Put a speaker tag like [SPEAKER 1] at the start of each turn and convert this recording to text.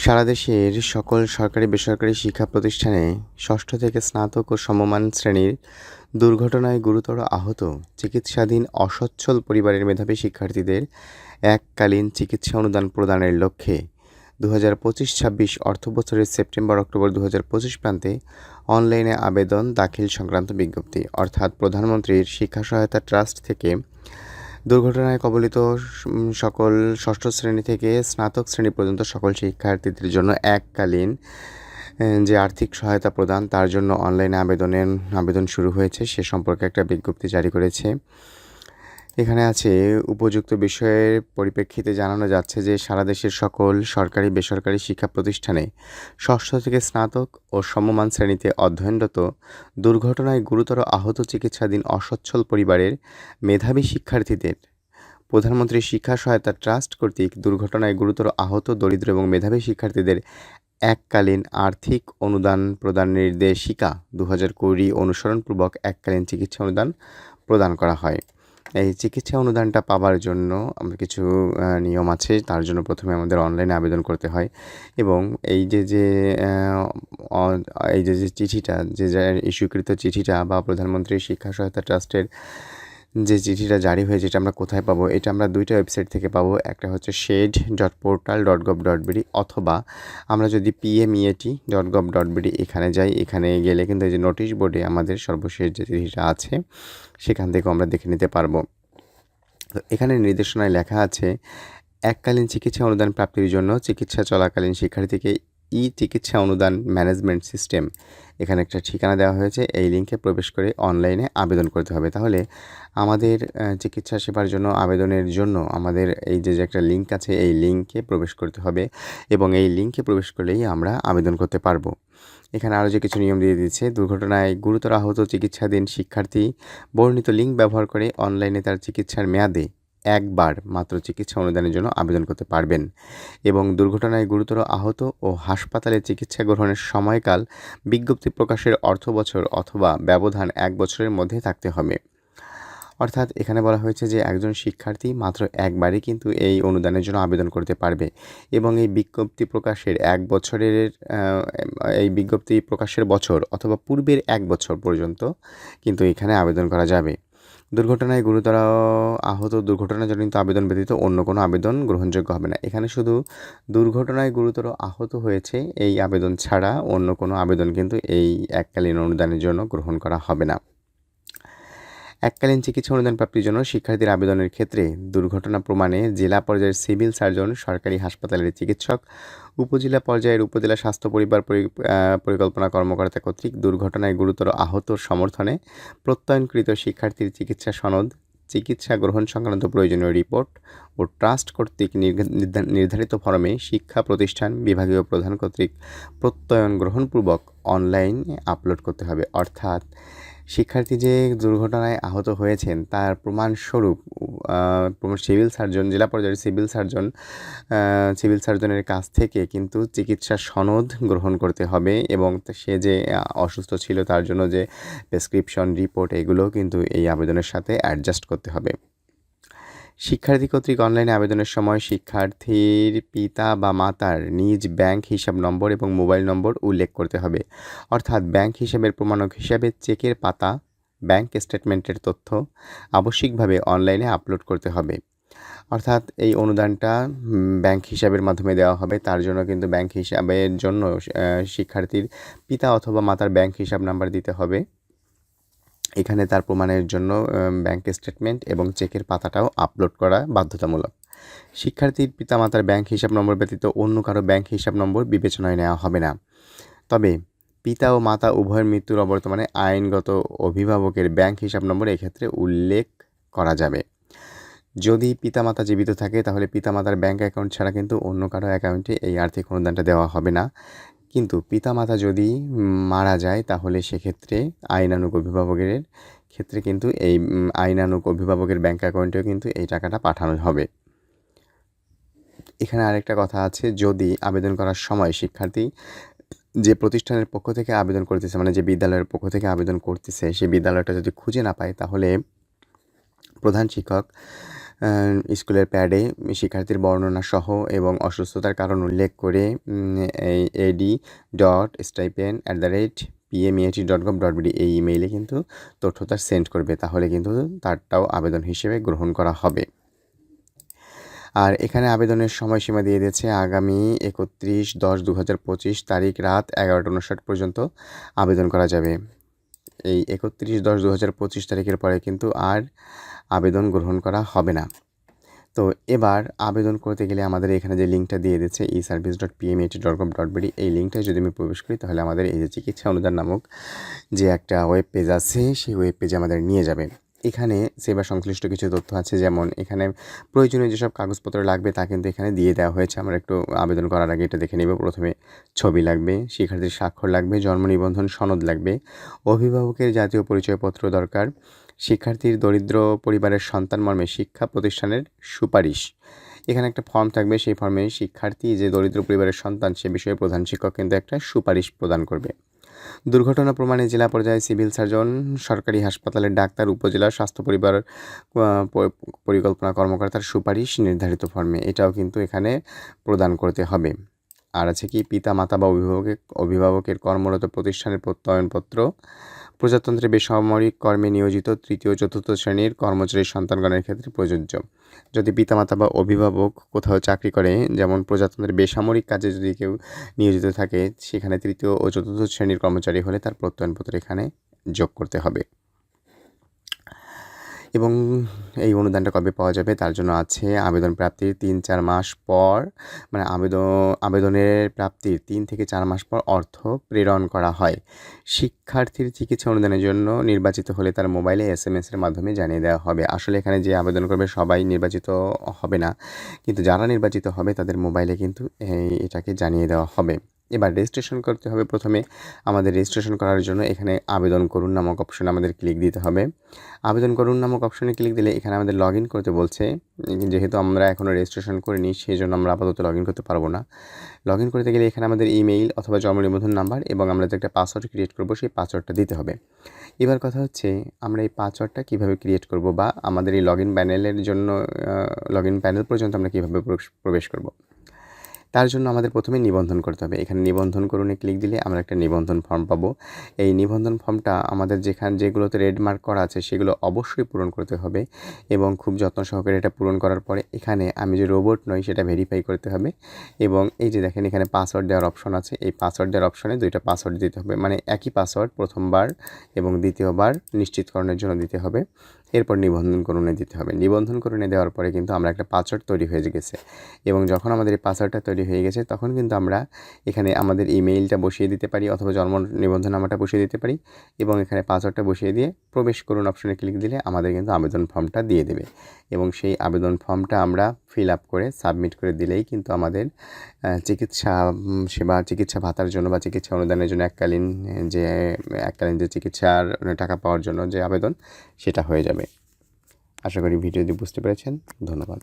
[SPEAKER 1] সারা দেশের সকল সরকারি বেসরকারি শিক্ষা প্রতিষ্ঠানে ষষ্ঠ থেকে স্নাতক ও সমমান শ্রেণির দুর্ঘটনায় গুরুতর আহত চিকিৎসাধীন অসচ্ছল পরিবারের মেধাবী শিক্ষার্থীদের এককালীন চিকিৎসা অনুদান প্রদানের লক্ষ্যে দু হাজার পঁচিশ ছাব্বিশ অর্থবছরের সেপ্টেম্বর অক্টোবর দু হাজার পঁচিশ প্রান্তে অনলাইনে আবেদন দাখিল সংক্রান্ত বিজ্ঞপ্তি। অর্থাৎ প্রধানমন্ত্রীর শিক্ষা সহায়তা ট্রাস্ট থেকে দুর্ঘটনায় কবলিত সকল ষষ্ঠ শ্রেণি থেকে স্নাতক শ্রেণি পর্যন্ত সকল শিক্ষার্থীদের জন্য এককালীন যে আর্থিক সহায়তা প্রদান, তার জন্য অনলাইনে আবেদনের আবেদন শুরু হয়েছে। সে সম্পর্কে একটা বিজ্ঞপ্তি জারি করেছে। এখানে আছে, উপযুক্ত বিষয়ের পরিপ্রেক্ষিতে জানানো যাচ্ছে যে সারা দেশের সকল সরকারি, বেসরকারি শিক্ষা প্রতিষ্ঠানে ষষ্ঠ থেকে স্নাতক ও সমমান শ্রেণীতে অধ্যয়নরত দুর্ঘটনায় গুরুতর আহত চিকিৎসাধীন অসচ্ছল পরিবারের মেধাবী শিক্ষার্থীদের প্রধানমন্ত্রী শিক্ষা সহায়তা ট্রাস্ট কর্তৃক দুর্ঘটনায় গুরুতর আহত, দরিদ্র এবং মেধাবী শিক্ষার্থীদের এককালীন আর্থিক অনুদান প্রদান নির্দেশিকা দু হাজার কুড়ি অনুসরণপূর্বক এককালীন চিকিৎসা অনুদান প্রদান করা হয়। এই চিকিৎসা অনুদানটা পাওয়ার জন্য আমরা কিছু নিয়ম আছে। তার জন্য প্রথমে আমাদের অনলাইনে আবেদন করতে হয়। এবং এই যে যে এই যে যে চিঠিটা যে ইস্যুকৃত চিঠিটা বা প্রধানমন্ত্রী শিক্ষা সহায়তা ট্রাস্টের যে চিঠিটা জারি হয়েছে, এটা আমরা কোথায় পাবো? এটা আমরা দুইটা ওয়েবসাইট থেকে পাবো। একটা হচ্ছে shed dot portal dot gov dot BD অথবা আমরা যদি PMEAT dot gov dot BD এখানে যাই, এখানে গেলে কিন্তু এই যে নোটিশ বোর্ডে আমাদের সর্বশেষ যে চিঠিটা আছে, সেখান থেকে আমরা দেখে নিতে পারব। তো এখানে নির্দেশনায় লেখা আছে, এককালীন চিকিৎসা অনুদান প্রাপ্তির জন্য চিকিৎসা চলাকালীন শিক্ষার্থীকে ই চিকিৎসা অনুদান ম্যানেজমেন্ট সিস্টেম এখানে একটা ঠিকানা দেওয়া হয়েছে। এই লিঙ্কে প্রবেশ করে অনলাইনে আবেদন করতে হবে। তাহলে আমাদের চিকিৎসা সেবার জন্য আবেদনের জন্য আমাদের এই যে যে একটা লিঙ্ক আছে, এই লিঙ্কে প্রবেশ করতে হবে এবং এই লিঙ্কে প্রবেশ করলেই আমরা আবেদন করতে পারব। এখানে আরও যে কিছু নিয়ম দিয়ে দিচ্ছে, দুর্ঘটনায় গুরুতর আহত চিকিৎসাধীন শিক্ষার্থী বর্ণিত লিঙ্ক ব্যবহার করে অনলাইনে তার চিকিৎসার মেয়াদে একবার মাত্র চিকিৎসা অনুদানের জন্য আবেদন করতে পারবেন। এবং দুর্ঘটনায় গুরুতর আহত ও হাসপাতালে চিকিৎসা গ্রহণের সময়কাল বিজ্ঞপ্তি প্রকাশের অর্থ বছর অথবা ব্যবধান এক বছরের মধ্যে থাকতে হবে। অর্থাৎ এখানে বলা হয়েছে যে একজন শিক্ষার্থী মাত্র একবারই কিন্তু এই অনুদানের জন্য আবেদন করতে পারবে এবং এই বিজ্ঞপ্তি প্রকাশের এক বছরের এই বিজ্ঞপ্তি প্রকাশের বছর অথবা পূর্বের এক বছর পর্যন্ত কিন্তু এখানে আবেদন করা যাবে। দুর্ঘটনায় গুরুতর আহত দুর্ঘটনাজনিত আবেদন ব্যতীত অন্য কোনো আবেদন গ্রহণযোগ্য হবে না। এখানে শুধু দুর্ঘটনায় গুরুতর আহত হয়েছে এই আবেদন ছাড়া অন্য কোনো আবেদন কিন্তু এই এককালীন অনুদানের জন্য গ্রহণ করা হবে না। এককালীন চিকিৎসা অনুদান প্রাপ্তির জন্য শিক্ষার্থীর আবেদনের ক্ষেত্রে দুর্ঘটনা প্রমাণে জেলা পর্যায়ের সিভিল সার্জন সরকারি হাসপাতালের চিকিৎসক, উপজেলা পর্যায়ের উপজেলা স্বাস্থ্য পরিবার পরি- পরিকল্পনা কর্মকর্তা কর্তৃক দুর্ঘটনায় গুরুতর আহত সমর্থনে প্রত্যয়নকৃত শিক্ষার্থীর চিকিৎসা সনদ, চিকিৎসা গ্রহণ সংক্রান্ত প্রয়োজনীয় রিপোর্ট ও ট্রাস্ট কর্তৃক নির্ধা- নির্ধারিত ফরমে শিক্ষা প্রতিষ্ঠান বিভাগীয় প্রধান কর্তৃক প্রত্যয়ন গ্রহণপূর্বক অনলাইনে আপলোড করতে হবে। অর্থাৎ শিক্ষার্থী যে দুর্ঘটনায় আহত হয়েছেন, তার প্রমাণস্বরূপ সিভিল সার্জন, জেলা পর্যায়ের সিভিল সার্জন সিভিল সার্জনের কাছ থেকে কিন্তু চিকিৎসা সনদ গ্রহণ করতে হবে এবং সে যে অসুস্থ ছিল তার জন্য যে প্রেসক্রিপশন রিপোর্ট, এগুলো কিন্তু এই আবেদনের সাথে অ্যাডজাস্ট করতে হবে। শিক্ষার্থী কর্তৃক অনলাইনে আবেদনের সময় শিক্ষার্থীর পিতা বা মাতার নিজ ব্যাংক হিসাব নম্বর এবং মোবাইল নম্বর উল্লেখ করতে হবে। অর্থাৎ ব্যাংক হিসাবের প্রমাণক হিসাবে চেকের পাতা, ব্যাংক স্টেটমেন্টের তথ্য আবশ্যিকভাবে অনলাইনে আপলোড করতে হবে। অর্থাৎ এই অনুদানটা ব্যাংক হিসাবের মাধ্যমে দেওয়া হবে। তার জন্য কিন্তু ব্যাংক হিসাবের জন্য শিক্ষার্থীর পিতা অথবা মাতার ব্যাংক হিসাব নাম্বার দিতে হবে। এখানে তার প্রমাণের জন্য ব্যাংক স্টেটমেন্ট এবং চেকের পাতাটাও আপলোড করা বাধ্যতামূলক। শিক্ষার্থীর পিতামাতার ব্যাংক হিসাব নম্বর ব্যতীত অন্য কারও ব্যাংক হিসাব নম্বর বিবেচনায় নেওয়া হবে না। তবে পিতা ও মাতা উভয়ের মৃত্যুর অবর্তমানে আইনগত অভিভাবকের ব্যাংক হিসাব নম্বর এক্ষেত্রে উল্লেখ করা যাবে। যদি পিতামাতা জীবিত থাকে, তাহলে পিতামাতার ব্যাংক অ্যাকাউন্ট ছাড়া কিন্তু অন্য কারও অ্যাকাউন্টে এই আর্থিক অনুদানটা দেওয়া হবে না। কিন্তু পিতামাতা যদি মারা যায়, তাহলে সেক্ষেত্রে আইনানুগ অভিভাবকের ক্ষেত্রে কিন্তু এই আইনানুক অভিভাবকের ব্যাঙ্ক অ্যাকাউন্টেও কিন্তু এই টাকাটা পাঠানো হবে। এখানে আরেকটা কথা আছে, যদি আবেদন করার সময় শিক্ষার্থী যে প্রতিষ্ঠানের পক্ষ থেকে আবেদন করতেছে মানে যে বিদ্যালয়ের পক্ষ থেকে আবেদন করতেছে, সেই বিদ্যালয়টা যদি খুঁজে না পায়, তাহলে প্রধান শিক্ষক স্কুলের প্যাডে শিক্ষার্থীর বর্ণনা সহ এবং অসুস্থতার কারণ উল্লেখ করে AD dot stipend at the rate PMEAT dot gov dot BD এই ইমেইলে কিন্তু তথ্যটা সেন্ড করবে। তাহলে কিন্তু তারটাও আবেদন হিসেবে গ্রহণ করা হবে। আর এখানে আবেদনের সময়সীমা দিয়ে দিয়েছে আগামী একত্রিশ দশ দু হাজার পঁচিশ তারিখ রাত এগারোটা উনষাট পর্যন্ত আবেদন করা যাবে। এই একত্রিশ দশ দু হাজার পঁচিশ তারিখের পরে কিন্তু আর আবেদন গ্রহণ করা হবে না। তো এবার আবেদন করতে গেলে আমাদের এখানে যে লিঙ্কটা দিয়ে দিচ্ছে E service dot PMAT dot com dot BD এই লিঙ্কটায় যদি আমি প্রবেশ করি তাহলে আমাদের এই যে চিকিৎসা অনুদান নামক যে একটা ওয়েব পেজ আছে, সেই ওয়েব পেজে আমাদের নিয়ে যাবে। এখানে সেবা সংশ্লিষ্ট কিছু তথ্য আছে, যেমন এখানে প্রয়োজনীয় যেসব কাগজপত্র লাগবে তা কিন্তু এখানে দিয়ে দেওয়া হয়েছে। আমরা একটু আবেদন করার আগে এটা দেখে নেব। প্রথমে ছবি লাগবে, শিক্ষার্থীর স্বাক্ষর লাগবে, জন্ম নিবন্ধন সনদ লাগবে। অভিভাবকের জাতীয় পরিচয়পত্র দরকার, শিক্ষার্থীর দরিদ্র পরিবারের সন্তান মর্মে শিক্ষা প্রতিষ্ঠানের সুপারিশ। এখানে একটা ফর্ম থাকবে, সেই ফর্মে শিক্ষার্থী যে দরিদ্র পরিবারের সন্তান সে বিষয়ে প্রধান শিক্ষক কিন্তু একটা সুপারিশ প্রদান করবে। দুর্ঘটনা প্রমাণে জেলা পর্যায়ে সিভিল সার্জন, সরকারি হাসপাতালের ডাক্তার, উপজেলা স্বাস্থ্য পরিবার পরিকল্পনা কর্মকর্তার সুপারিশ নির্ধারিত ফর্মে। এটাও কিন্তু এখানে প্রদান করতে হবে। আর আছে কি পিতা মাতা বা অভিভাবকের অভিভাবকের কর্মরত প্রতিষ্ঠানের প্রত্যয়নপত্র প্রজাতন্ত্রে বেসামরিক কর্মে নিয়োজিত তৃতীয় চতুর্থ শ্রেণির কর্মচারী সন্তানগণের ক্ষেত্রে প্রযোজ্য। যদি পিতামাতা বা অভিভাবক কোথাও চাকরি করে, যেমন প্রজাতন্ত্রের বেসামরিক কাজে যদি কেউ নিয়োজিত থাকে, সেখানে তৃতীয় ও চতুর্থ শ্রেণির কর্মচারী হলে তার প্রত্যয়নপত্র এখানে যোগ করতে হবে। এবং এই অনুদানটা কবে পাওয়া যাবে তার জন্য আছে আবেদন প্রাপ্তির তিন, চার মাস পর মানে আবেদন আবেদনের প্রাপ্তির তিন থেকে চার মাস পর অর্থ প্রেরণ করা হয়। শিক্ষার্থীর চিকিৎসা অনুদানের জন্য নির্বাচিত হলে তার মোবাইলে এস এম এসের মাধ্যমে জানিয়ে দেওয়া হবে। আসলে এখানে যে আবেদন করবে সবাই নির্বাচিত হবে না, কিন্তু যারা নির্বাচিত হবে তাদের মোবাইলে কিন্তু এটাকে জানিয়ে দেওয়া হবে। এবার রেজিস্ট্রেশন করতে হবে প্রথমে। আমাদের রেজিস্ট্রেশন করার জন্য এখানে আবেদন করুন নামক অপশনে আমাদের ক্লিক দিতে হবে। আবেদন করুন নামক অপশনে ক্লিক দিলে এখানে আমাদের লগ করতে বলছে। যেহেতু আমরা এখনও রেজিস্ট্রেশন করিনি সেই জন্য আমরা আপাতত লগ করতে পারব না। লগ করতে গেলে এখানে আমাদের ইমেইল অথবা জন্ম নিবন্ধন নাম্বার এবং আমরা যে একটা পাসওয়ার্ড ক্রিয়েট করব, সেই পাসওয়ার্ডটা দিতে হবে। এবার কথা হচ্ছে, আমরা এই পাসওয়ার্ডটা কীভাবে ক্রিয়েট করব বা আমাদের এই লগ ইন প্যানেলের জন্য লগ ইন প্যানেল পর্যন্ত আমরা কীভাবে প্রবেশ করব? তার জন্য আমাদের প্রথমে নিবন্ধন করতে হবে। এখানে নিবন্ধন করুনে ক্লিক দিলে আমরা একটা নিবন্ধন ফর্ম পাবো। এই নিবন্ধন ফর্মটা আমাদের যেখানে যেগুলোতে রেড মার্ক করা আছে সেগুলো অবশ্যই পূরণ করতে হবে এবং খুব যত্ন সহকারে এটা পূরণ করার পরে এখানে আমি যে রোবট নই সেটা ভেরিফাই করতে হবে এবং এই যে দেখেন এখানে পাসওয়ার্ড দেওয়ার অপশন আছে। এই পাসওয়ার্ড দেওয়ার অপশনে দুইটা পাসওয়ার্ড দিতে হবে। মানে একই পাসওয়ার্ড প্রথমবার এবং দ্বিতীয়বার নিশ্চিতকরণের জন্য দিতে হবে। এরপর নিবন্ধন করণে দিতে হবে। নিবন্ধন করণে দেওয়ার পরে কিন্তু আমরা একটা পাসওয়ার্ড তৈরি হয়ে গেছে। এবং যখন আমাদের এই পাসওয়ার্ডটা তৈরি হয়ে গেছে, তখন কিন্তু আমরা এখানে আমাদের ইমেইলটা বসিয়ে দিতে পারি অথবা জন্ম নিবন্ধন নাম্বারটা বসিয়ে দিতে পারি এবং এখানে পাসওয়ার্ডটা বসিয়ে দিয়ে প্রবেশ করুন অপশনে ক্লিক দিলে আমাদের কিন্তু আবেদন ফর্মটা দিয়ে দেবে। এবং সেই আবেদন ফর্মটা আমরা ফিল আপ করে সাবমিট করে দিলেই কিন্তু আমাদের চিকিৎসা সেবা, চিকিৎসা ভাতার জন্য বা চিকিৎসা অনুদানের জন্য এককালীন, যে এককালীন যে চিকিৎসার, টাকা পাওয়ার জন্য যে আবেদন, সেটা হয়ে যাবে। আশা করি ভিডিওটি বুঝতে পেরেছেন। ধন্যবাদ।